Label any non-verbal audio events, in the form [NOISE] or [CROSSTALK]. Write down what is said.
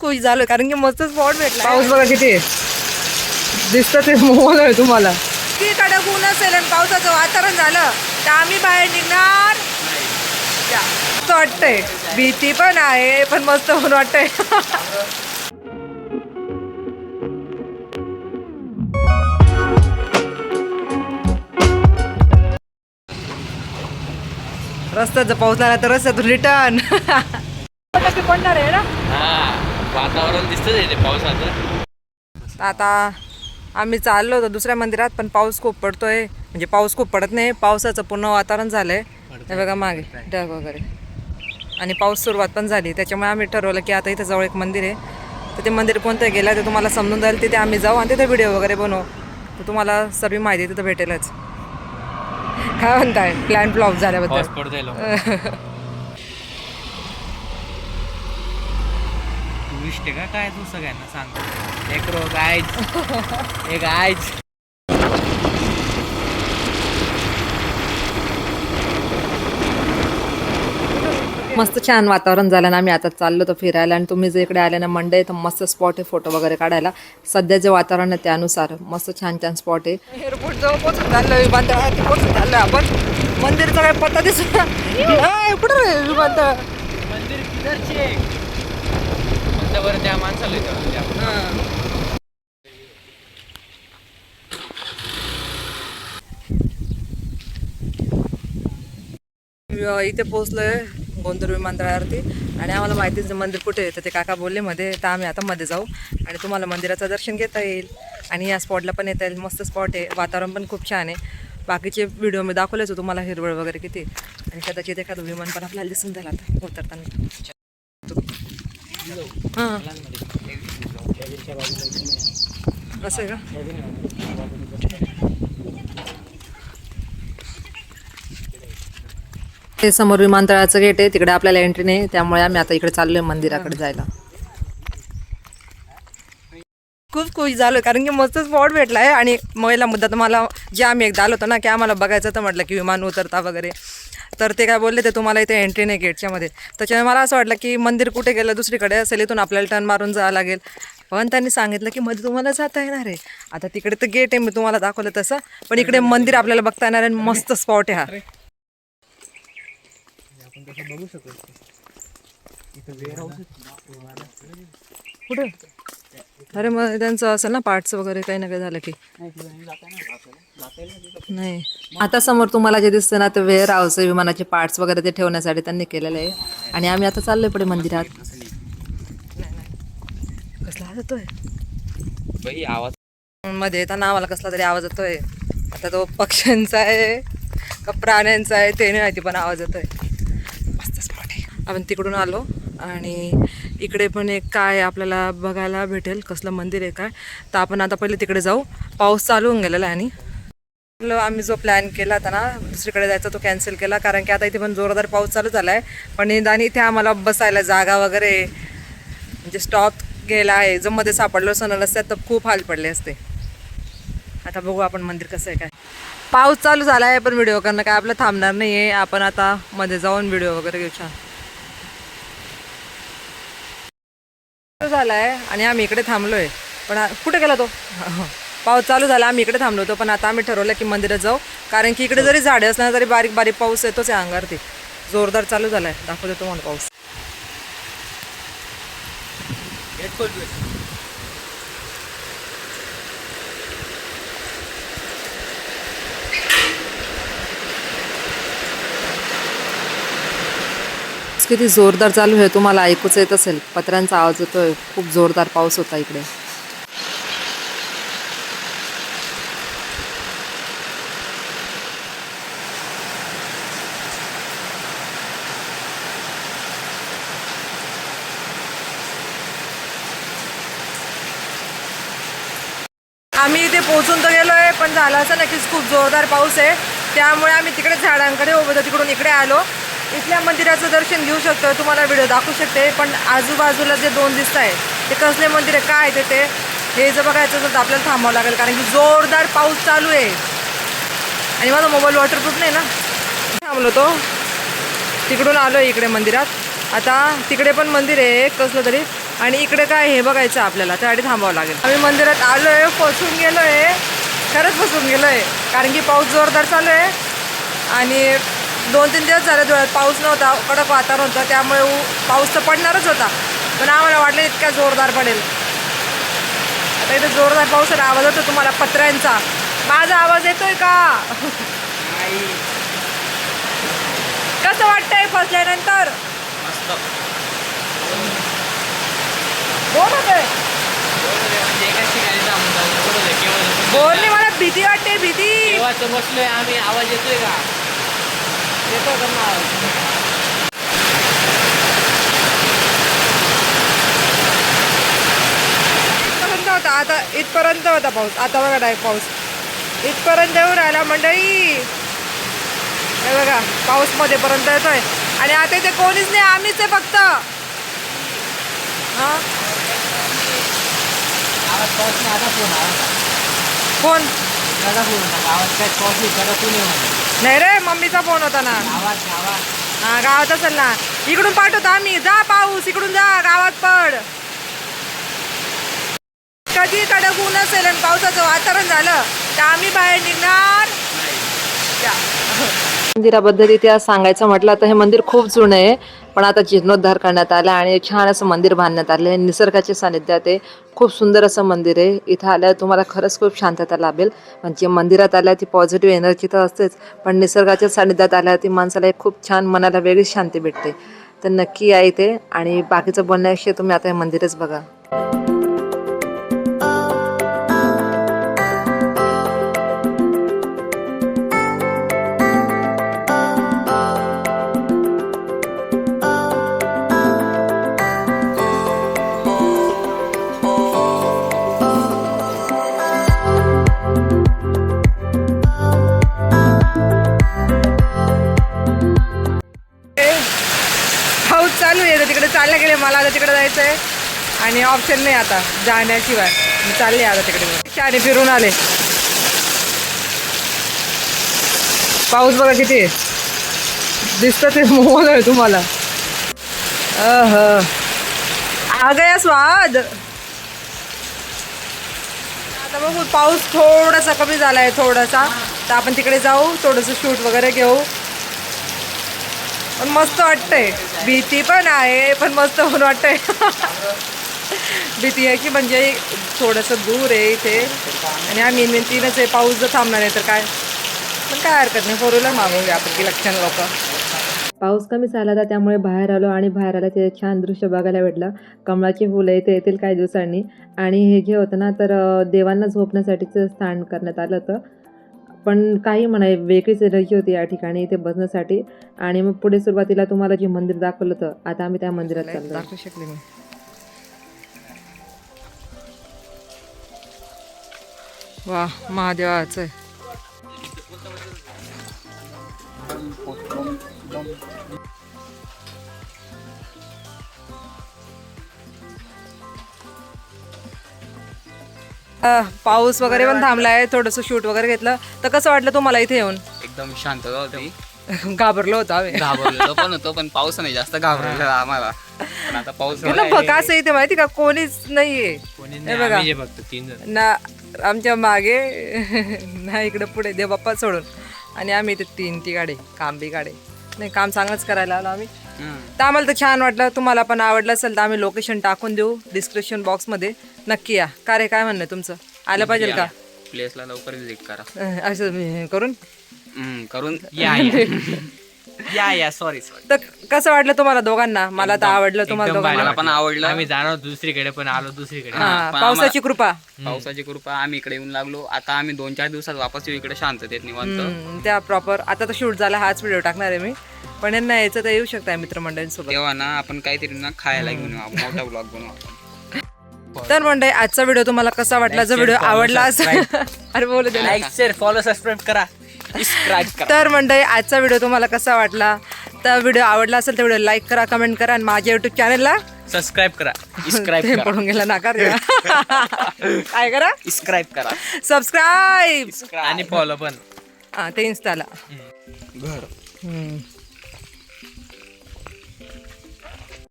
खूप खुश झालो कारण की मस्त स्पॉट भेटला. पाऊस बघा किती. दिसतं ते मोहल आहे तुम्हाला. की कडक ऊन असेल आणि पावसाचं वातावरण झालं तर आम्ही बाहेर निघणार. मस्त वाटतंय. भीती पण आहे पण मस्त पण वाटतंय. रस्त्यात जर पाऊस आला तर रस्त्यातून रिटर्न. [LAUGHS] पडणार आहे ना? हा. वातावरण दिसतंच ते पावसाचं. आता आम्ही चाललो होतो दुसऱ्या मंदिरात पण पाऊस खूप पडतोय. म्हणजे पाऊस खूप पडत नाही पावसाचं पूर्ण वातावरण झालंय. हे बघा मागे ढग वगैरे. आणि पाऊस सुरुवात पण झाली. त्याच्यामुळे आम्ही ठरवलं की आता इथं जवळ एक मंदिर आहे. तर ते मंदिर कोणतं गेलं ते तुम्हाला समजून जाईल. तिथे आम्ही जाऊ आणि तिथे व्हिडिओ वगैरे बनवू. तर तुम्हाला सर्व माहिती तिथं भेटेलच. काय म्हणताय? प्लॅन फ्लॉप झाल्याबद्दल. [LAUGHS] आहे का? काय तू सगळ्यांना सांग. एक रो गायज एक गायज मस्त छान वातावरण झालं ना आम्ही आता चाललो तर फिरायला आणि तुम्ही जर इकडे आले ना मंडे तर मस्त स्पॉट आहे फोटो वगैरे काढायला. सध्या जे वातावरण आहे त्यानुसार मस्त छान छान स्पॉट आहे. एअरपोर्ट जवळ पोहोचून चाललोय विमानतळावरती पोहोचून चाललोय आपण. मंदिरचा काय पत्ता दिसत कुठं विमानतळ? मंदिर बरं त्या माणसाला येतं त्या- इथे पोहोचलोय गोंदूर विमानतळावरती आणि आम्हाला माहितीच मंदिर कुठे आहे तर ते काका बोलले मध्ये तर आम्ही आता मध्ये जाऊ आणि तुम्हाला मंदिराचं दर्शन घेता येईल आणि या स्पॉटला पण येता येईल. मस्त स्पॉट आहे. वातावरण पण खूप छान आहे. बाकीचे व्हिडिओ मी दाखवलेच तुम्हाला हिरवळ वगैरे किती आणि कदाचित एखादं विमान पण आपल्याला दिसून जाईल आता. उतरताना. हां. असं का ते समोर विमानतळाचं गेट आहे. तिकडे आपल्याला एंट्री नाही. त्यामुळे आम्ही आता इकडे चाललोय मंदिराकडे जायला. खूप खुश झालो कारण की मस्त स्पॉट भेटला आहे. आणि महिला मुद्दा तर मला जे आम्ही एकदा आलो होतो ना की आम्हाला बघायचं तर म्हटलं की विमान उतरता वगैरे. तर ते काय बोलले ते तुम्हाला इथे एंट्री नाही गेटच्या मध्ये. त्याच्यामुळे मला असं वाटलं की मंदिर कुठे गेलं दुसरीकडे असेल इथून आपल्याला टर्न मारून जावं लागेल. पण त्यांनी सांगितलं की मध्ये तुम्हाला जाता येणार आहे. आता तिकडे तर गेट आहे मी तुम्हाला दाखवलं तसं. पण इकडे मंदिर आपल्याला बघता येणार आहे आणि मस्त स्पॉट आहे हा. कुठे? अरे मग त्यांचं असेल ना पार्ट्स वगैरे काही ना काही झालं की. नाही आता समोर तुम्हाला जे दिसतं ना ते वेअर हाऊस विमानाचे पार्ट्स वगैरे ते ठेवण्यासाठी त्यांनी केलेलं आहे. आणि आम्ही आता चाललोय पुढे मंदिरात. कसला आवाज येतोय? आवाजमध्ये येताना आम्हाला कसला तरी आवाज येतोय. आता तो पक्ष्यांचा आहे का प्राण्यांचा आहे ते नाही माहिती पण आवाज येतोय. मस्त स्पॉट आहे. आपण तिकडून आलो आणि इकडे पण एक काय आपल्याला बघायला भेटेल कसलं मंदिर आहे काय. तर आपण आता पहिले तिकडे जाऊ. पाऊस चालू होऊन गेलेला आहे आणि. आम्ही जो प्लॅन केला होता ना दुसरीकडे जायचा तो कॅन्सल केला. कारण की आता इथे पण जोरदार पाऊस चालू झाला आहे पण निदान इथे आम्हाला बसायला जागा वगैरे म्हणजे स्टॉप गेला आहे. जर मध्ये सापडलो असं नसत्यात तर खूप हाल पडले असते. आता बघू आपण मंदिर कसं आहे काय. पाऊस चालू झाला आहे पण व्हिडिओ करणं काय आपलं थांबणार नाही आहे आपण आता मध्ये जाऊन व्हिडिओ वगैरे घेऊ छान झाला आहे आणि आम्ही इकडे थांबलोय. पण कुठे गेला तो? पाऊस चालू झाला आम्ही इकडे थांबलो होतो पण आता आम्ही ठरवलं की मंदिरात जाऊ. कारण की इकडे जरी झाडे असणार तरी बारीक बारीक पाऊस येतोच आहे अंगावरती. जोरदार चालू झालाय. दाखवतो तुम्हाला पाऊस. किती जोरदार चालू आहे तुम्हाला ऐकूच येत असेल. पत्र्यांचा आवाज येतोय. खूप जोरदार पाऊस होता इकडे. आम्ही इथे पोहोचून तर गेलोय पण झालं असं नक्कीच खूप जोरदार पाऊस आहे. त्यामुळे आम्ही तिकडे झाडांकडे उभं तिकडून इकडे आलो. इथल्या मंदिराचं दर्शन घेऊ शकतो तुम्हाला व्हिडिओ दाखवू शकते. पण आजूबाजूला जे दोन दिसत आहे ते कसले मंदिर आहे काय आहे ते ते हे जर बघायचं असेल तर आपल्याला थांबावं लागेल. कारण की जोरदार पाऊस चालू आहे. आणि माझा मोबाईल वॉटरप्रूफ नाही ना. थांबलो तो. तिकडून आलो इकडे मंदिरात. आता तिकडे पण मंदिर आहे कसलं तरी. आणि इकडे काय हे बघायचं आपल्याला. त्यासाठी थांबावं लागेल. आम्ही मंदिरात आहे फसून गेलो आहे खरंच फसून गेलो आहे कारण की पाऊस जोरदार चालू आहे. आणि दोन तीन दिवस झाले धुळ्यात पाऊस नव्हता कडक वातावरण होतं त्यामुळे पाऊस तर पडणारच होता. पण आम्हाला वाटलं इतका जोरदार पडेल. आता इथे जोरदार पाऊस आवाज होतो तुम्हाला पत्र्यांचा. माझा आवाज येतोय का? कसं वाटतंय फसल्यानंतर? बोल होतंय. बोल नाही मला भीती वाटते भीती. बसलोय आम्ही आवाज येतोय का? येतो का ना आवाज? इथपर्यंत होता आता इथपर्यंत होता पाऊस. आता बघा डायरेक्ट पाऊस. इथपर्यंत येऊन राहिला मंडळी. हे बघा पाऊसमध्ये पर्यंत येतोय. आणि आता इथे कोणीच नाही आम्हीच आहे फक्त. हा? आवाज पाऊस नाही आता फोन कोण? दादा फोन आवाज काय पाऊस नाही करा तू नाही रे मम्मीचा फोन होता ना. हा गावात असेल ना. इकडून पाठवतो आम्ही. जा पाऊस इकडून जा गावात पड. कधी कडक ऊन असेल आणि पावसाचं वातावरण झालं तर आम्ही बाहेर निघणार. मंदिराबद्दल इतिहास सांगायचं म्हटलं तर हे मंदिर खूप जुनं आहे. पण आता जीर्णोद्धार करण्यात आला आणि छान असं मंदिर बांधण्यात आलं. आहे निसर्गाच्या सानिध्यात आहे. खूप सुंदर असं मंदिर आहे. इथं आल्यावर तुम्हाला खरंच खूप शांतता लाभेल. म्हणजे मंदिरात आल्या ती पॉझिटिव्ह एनर्जी तर असतेच. पण निसर्गाच्या सानिध्यात आल्यावर ती माणसाला एक खूप छान मनाला वेगळीच शांती भेटते. तर नक्की या इथे आणि बाकीचं बोलण्याविषयी तुम्ही आता हे मंदिरच बघा. पाऊस चालू आहे तर तिकडे चालले गेले. मला आता तिकडे जायचं आहे आणि ऑप्शन नाही आता जाण्याशिवाय. चालले आता तिकडे. शाने फिरून आले. पाऊस बघा किती दिसत दिसतं ते मोल आहे तुम्हाला. अह गया स्वाद. आता बघू पाऊस थोडासा कमी झाला आहे थोडासा. तर आपण तिकडे जाऊ थोडंसं शूट वगैरे घेऊ. पण मस्त वाटतंय. भीती पण आहे पण मस्त पण वाटतंय. भीती आहे की म्हणजे थोडंसं दूर आहे इथे. आणि आम्ही तीनच आहे पाऊस जर थांबणार आहे तर काय? पण काय हरकत नाही फोर व्हीलर मागवूया आपण की लक्षण लोक. पाऊस कमी झाला होता त्यामुळे बाहेर आलो आणि बाहेर आला ते छान दृश्य बघायला भेटलं. कमळाची फुलं इथे येतील काही दिवसांनी. आणि हे जे होतं ना तर देवांना झोपण्यासाठीचं स्थान करण्यात आलं होतं. पण काही म्हणा वेगळीच एनर्जी होती या ठिकाणी इथे बसण्यासाठी. आणि मग पुढे सुरुवातीला तुम्हाला जे मंदिर दाखवलं होतं आता आम्ही त्या मंदिरात चाललो दाखवू शकले मी. वा महादेवाचं आहे. पाऊस वगैरे पण थांबलाय थोडंसं शूट वगैरे घेतलं. तर कसं वाटलं तुम्हाला इथे येऊन? [LAUGHS] एकदम शांतता होती घाबरलो होतो आम्ही. घाबरलेलो पण होतो पण पाऊस नाही जास्त घाबरलेला आम्हाला. पण आता पाऊस इथे माहिती का? कोणीच नाहीये. कोणी हे बघा. आम्ही जे फक्त तीन जण. ना आमच्या मागे [LAUGHS] ना इकडे पुढे देवबाप्पा सोडून. आणि आम्ही इथे तीन ती गाडी काम बी गाडी. नाही काम चांगलंच करायला आलो आम्ही. तर आम्हाला तर छान वाटलं. तुम्हाला पण आवडलं असेल तर आम्ही लोकेशन टाकून देऊ. डिस्क्रिप्शन बॉक्समध्ये नक्की या. का रे काय म्हणणं तुमचं? आलं पाहिजे का? प्लेसला लवकर विजिट करा. [LAUGHS] असं करून? करून या. [LAUGHS] या या सॉरी सॉरी तर कसं वाटलं तुम्हाला दोघांना? मला तर आवडलं तुम्हाला दोघांना. मला पण आवडलं. आम्ही जाणार होतो दुसरीकडे पण आलो दुसरीकडे. हा पण पावसाची कृपा. पावसाची कृपा. आम्ही इकडे येऊन लागलो. आता आम्ही दोन चार दिवसात वापस येऊ इकडे शांततेत निवांत. हम्म, त्या प्रॉपर आता तर शूट झाला हाच व्हिडिओ टाकणार आहे मी. पण यांना यायचं तर येऊ शकता मित्रमंडळींसोबत. तेव्हा ना आपण काहीतरी ना खायला घेऊन येऊ. मोठा ब्लॉग बनवू आपण. तर मंडळी आजचा व्हिडिओ तुम्हाला कसा वाटला? जर व्हिडिओ आवडला असेल [LAUGHS] अरे बोलू दे ना. लाईक शेअर फॉलो सबस्क्राईब करा. करा. तर मंडळी आजचा व्हिडिओ तुम्हाला कसा वाटला? तर व्हिडिओ आवडला असेल तर व्हिडिओ लाईक करा कमेंट करा आणि माझ्या युट्यूब चॅनलला सबस्क्राईब करा. [LAUGHS] सबस्क्राईब करा. पडून गेला नाकार. [LAUGHS] काय करा? सबस्क्राईब करा. सबस्क्राईब आणि फॉलो पण. हा ते इन्स्टाला घर. हम्म.